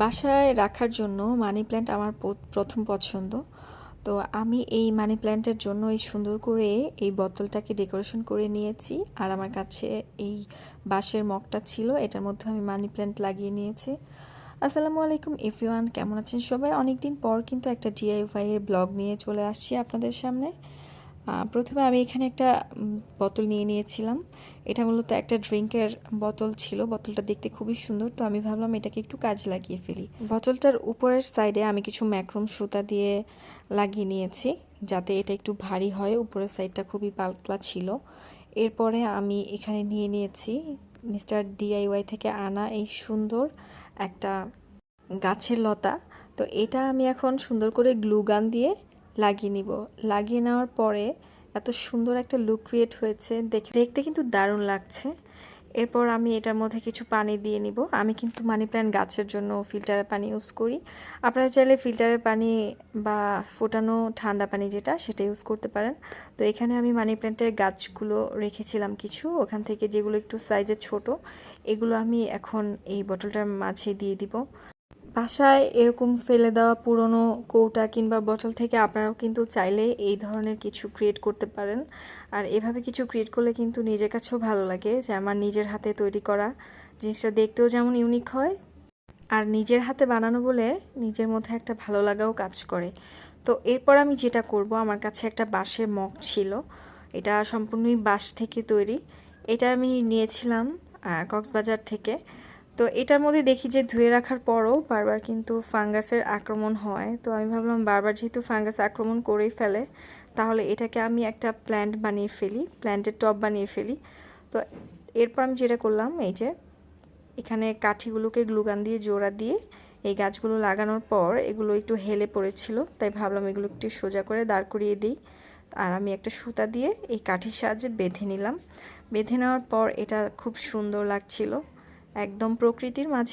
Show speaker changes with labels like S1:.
S1: বাসায় রাখার জন্য মানি প্ল্যান্ট আমার প্রথম পছন্দ। তো আমি এই মানি প্ল্যান্টের জন্য এই সুন্দর করে এই বোতলটাকে ডেকোরেশন করে নিয়েছি। আর আমার কাছে এই বাঁশের মগটা ছিল, এটার মধ্যে আমি মানি প্ল্যান্ট লাগিয়ে নিয়েছি। আসসালামু আলাইকুম এভরিওয়ান কেমন আছেন সবাই? অনেক দিন পর কিন্তু একটা ডিআইওয়াই এর ব্লগ নিয়ে চলে আসছি আপনাদের সামনে। প্রথমে আমি এখানে একটা বোতল নিয়ে নিয়েছিলাম। এটা মূলত একটা ড্রিঙ্কের বোতল ছিল। বোতলটা দেখতে খুবই সুন্দর। তো আমি ভাবলাম এটাকে একটু কাজে লাগিয়ে ফেলি। বোতলটার উপরের সাইডে আমি কিছু ম্যাক্রোম সুতা দিয়ে লাগিয়ে নিয়েছি, যাতে এটা একটু ভারী হয়। উপরের সাইডটা খুবই পাতলা ছিল। এরপরে আমি এখানে নিয়ে নিয়েছি মিস্টার ডিআইওয়াই থেকে আনা এই সুন্দর একটা গাছের লতা। তো এটা আমি এখন সুন্দর করে গ্লু গান দিয়ে লাগিয়ে নিব। লাগিয়ে নেওয়ার পরে এত সুন্দর একটা লুক ক্রিয়েট হয়েছে। দেখে, দেখতে কিন্তু দারুণ লাগছে। এরপর আমি এটার মধ্যে কিছু পানি দিয়ে নিব। আমি কিন্তু মানি প্ল্যান্ট গাছের জন্য ফিল্টারের পানি ইউজ করি। আপনারা চাইলে ফিল্টারের পানি বা ফোটানো ঠান্ডা পানি যেটা, সেটা ইউজ করতে পারেন। তো এখানে আমি মানি প্ল্যান্টের গাছগুলো রেখেছিলাম কিছু। ওখান থেকে যেগুলো একটু সাইজের ছোট, এগুলো আমি এখন এই বোতলটার মাঝে দিয়ে দিব। বাসায় এরকম ফেলে দেওয়া পুরনো কৌটা কিংবা বটল থেকে আপনারাও কিন্তু চাইলে এই ধরনের কিছু ক্রিয়েট করতে পারেন। আর এভাবে কিছু ক্রিয়েট করলে কিন্তু নিজের কাছেও ভালো লাগে যে আমার নিজের হাতে তৈরি করা জিনিসটা দেখতেও যেমন ইউনিক হয়। আর নিজের হাতে বানানো বলে নিজের মধ্যে একটা ভালো লাগাও কাজ করে। তো এরপর আমি যেটা করব, আমার কাছে একটা বাঁশের মগ ছিল। এটা সম্পূর্ণই বাঁশ থেকে তৈরি। এটা আমি নিয়েছিলাম কক্সবাজার থেকে। তো এটার মধ্যে দেখি যে ধুয়ে রাখার পরও বারবার কিন্তু ফাঙ্গাসের আক্রমণ হয়। তো আমি ভাবলাম বারবার যেহেতু ফাঙ্গাস আক্রমণ করেই ফেলে, তাহলে এটাকে আমি একটা প্ল্যান্ট বানিয়ে ফেলি, প্ল্যান্টের টব বানিয়ে ফেলি। তো এরপর আমি যেটা করলাম, এই যে এখানে কাঠিগুলোকে গ্লুগান দিয়ে জোড়া দিয়ে এই গাছগুলো লাগানোর পর এগুলো একটু হেলে পড়েছিল, তাই ভাবলাম এগুলো একটু সোজা করে দাঁড় করিয়ে দিই। আর আমি একটা সুতা দিয়ে এই কাঠির সাহায্যে বেঁধে নিলাম। বেঁধে নেওয়ার পর এটা খুব সুন্দর লাগছিল। একদম প্রকৃতির মাঝে